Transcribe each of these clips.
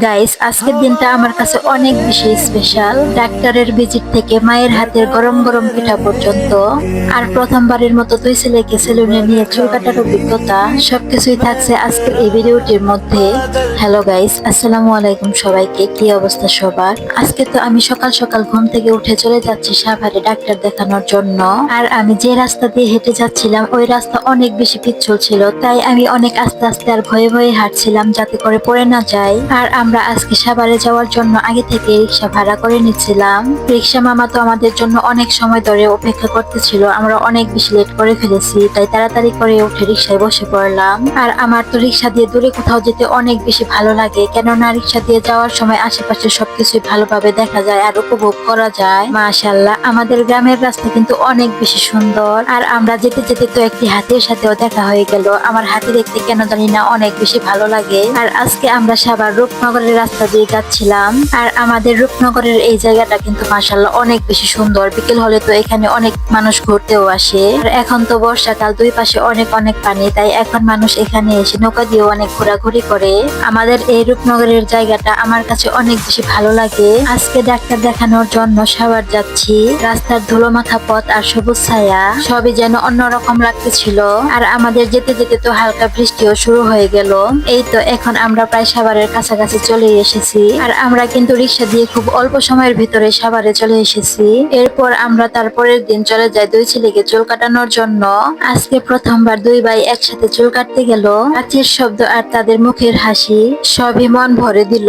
Guys আজকের দিনটা আমার কাছে অনেক বেশি স্পেশাল ডাক্তারের ভিজিট থেকে মায়ের হাতের গরম গরম পিঠা পর্যন্ত। আর প্রথমবারের মতো দুই ছেলেকে সেলুনে নিয়ে চুল কাটার অভিজ্ঞতা, সবকিছুই থাকছে আজকের এই ভিডিওটির মধ্যে। হ্যালো গাইস আসসালামু আলাইকুম সবাইকে, কি অবস্থা সবার? আজকে তো আমি সকাল সকাল ঘুম থেকে উঠে চলে যাচ্ছি সাভারে ডাক্তার দেখানোর জন্য। আর আমি যে রাস্তা দিয়ে হেঁটে যাচ্ছিলাম, ওই রাস্তা অনেক বেশি পিচ্ছল ছিল, তাই আমি অনেক আস্তে আস্তে আর ভয়ে ভয়ে হাঁটছিলাম যাতে করে পড়ে না যায় আর আমরা আজকে সাভারে যাওয়ার জন্য আগে থেকে রিক্সা ভাড়া করে নিচ্ছিলাম। রিক্সা মামা তো আমাদের জন্য অনেক সময় ধরে অপেক্ষা করতেছিল, আমরা অনেক বেশি লেট করে ফেলেছি, তাই তাড়াতাড়ি করে উঠে রিক্সায় বসে পড়লাম। আর আমার তো রিক্সা দিয়ে দূরে কোথাও যেতে অনেক বেশি ভালো লাগে, কেননা রিক্সা দিয়ে যাওয়ার সময় আশেপাশে সবকিছু ভালোভাবে দেখা যায় আর উপভোগ করা যায়। মাশাল্লাহ আমাদের গ্রামের রাস্তা কিন্তু অনেক বেশি সুন্দর। আর আমরা যেতে যেতে তো একটি হাতির সাথেও দেখা হয়ে গেল, আমার হাতি দেখতে কেন জানি না অনেক বেশি ভালো লাগে। আর আজকে আমরা সাবার রূপনগরের রাস্তা দিয়ে যাচ্ছিলাম। আর আমাদের রূপনগরের এই জায়গাটা কিন্তু মাশাল্লাহ অনেক বেশি সুন্দর। বিকেল হলে তো এখানে অনেক মানুষ ঘুরতেও আসে। আর এখন তো বর্ষাকাল, দুই পাশে অনেক অনেক পানি, তাই এখন মানুষ এখানে এসে নৌকা দিয়ে অনেক ঘোরাঘুরি করে। আমাদের এই রূপনগরের জায়গাটা আমার কাছে অনেক বেশি ভালো লাগে। আজকে ডাক্তার দেখানোর জন্য সাভার যাচ্ছি। রাস্তার ধুলো মাথা পথ আর সবুজ ছায়া, সবই যেন অন্যরকম লাগতেছিল। আর আমাদের যেতে যেতে তো হালকা বৃষ্টিও শুরু হয়ে গেল। এই তো এখন আমরা প্রায় সাভারের কাছাকাছি চলে এসেছি। আর আমরা কিন্তু রিক্সা দিয়ে খুব অল্প সময়ের ভিতরে সাভারে চলে এসেছি। এরপর আমরা তারপরের দিন চলে যাই দুই ছেলেকে চুল কাটানোর জন্য। আজকে প্রথমবার দুই ভাই একসাথে চুল কাটতে গেল। হাতির শব্দ আর তাদের মুখের হাসি সবই মন ভরে দিল।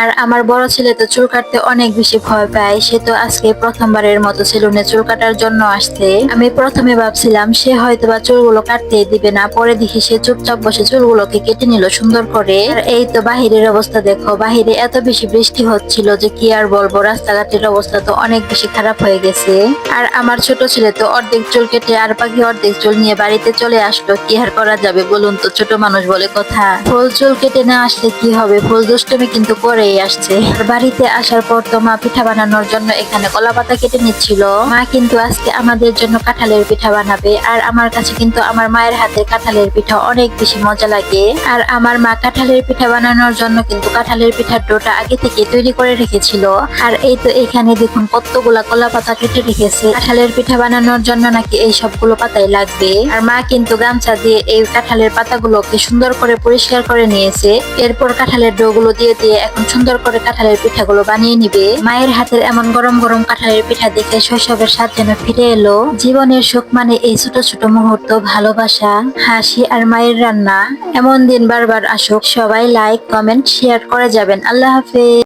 আর আমার বড় ছেলে তো চুল কাটতে অনেক বেশি ভয় পায়। সে তো আজকে প্রথমবারের মতো সেলুনে চুল কাটার জন্য আসছে। আমি প্রথমে ভাবছিলাম, সে হয়তো বা চুলগুলো কাটতে দিবে না। পরে দেখি সে চুপচাপ বসে চুলগুলোকে কেটে নিল সুন্দর করে। আর এই তো বাহিরের অবস্থা দেখো। বাহিরে এত বেশি বৃষ্টি হচ্ছিল যে কি আর বলব, রাস্তাঘাটের অবস্থা তো অনেক বেশি খারাপ হয়ে গেছে। আর আমার ছোট ছেলে তো অর্ধেক চুল কেটে আর বাকি অর্ধেক চুল নিয়ে বাড়িতে চলে আসলো। কি আর করা যাবে বলুন তো, ছোট মানুষ বলে কথা। ফুল চুল কেটে না আসলে কি হবে? ফুল দুষ্টমি কিন্তু করেই আসছে। আর বাড়িতে আসার পর তো মা পিঠা বানানোর জন্য এখানে কলা পাতা কেটে নিচ্ছিল। মা কিন্তু আজকে আমাদের জন্য কাঁঠালের পিঠা বানাবে। আর আমার কাছে কিন্তু আমার মায়ের হাতের কাঁঠালের পিঠা অনেক বেশি মজা লাগে। আর আমার মা কাঁঠালের পিঠা বানানোর জন্য কিন্তু কাঁঠালের পিঠার ডোটা আগে থেকে তৈরি করে রেখেছিল। আর এই তো এখানে দেখুন কতগুলা কলা পাতা কেটে রেখেছে। কাঁঠালের পিঠা বানানোর জন্য নাকি এই সবগুলো পাতাই লাগবে। আর মা কিন্তু গামছা দিয়ে এই কাঁঠালের পাতাগুলোকে সুন্দর করে পরিষ্কার করে নিয়েছে। এরপর কাঁঠালের ডো গুলো দিয়ে দিয়ে এখন সুন্দর করে কাঁঠালের পিঠাগুলো বানিয়ে নিবে। মায়ের হাতের এমন গরম গরম কাঁঠালের পিঠা দেখে শৈশবের স্বাদ যেন ফিরে এলো। জীবনের সুখ মানে এই ছোট ছোট মুহূর্ত ভালোবাসা, হাসি আর মায়ের রান্না। এমন দিন বারবার আসুক, সবাই লাইক কমেন্ট শেয়ার করে যাবেন। আল্লাহ হাফেজ।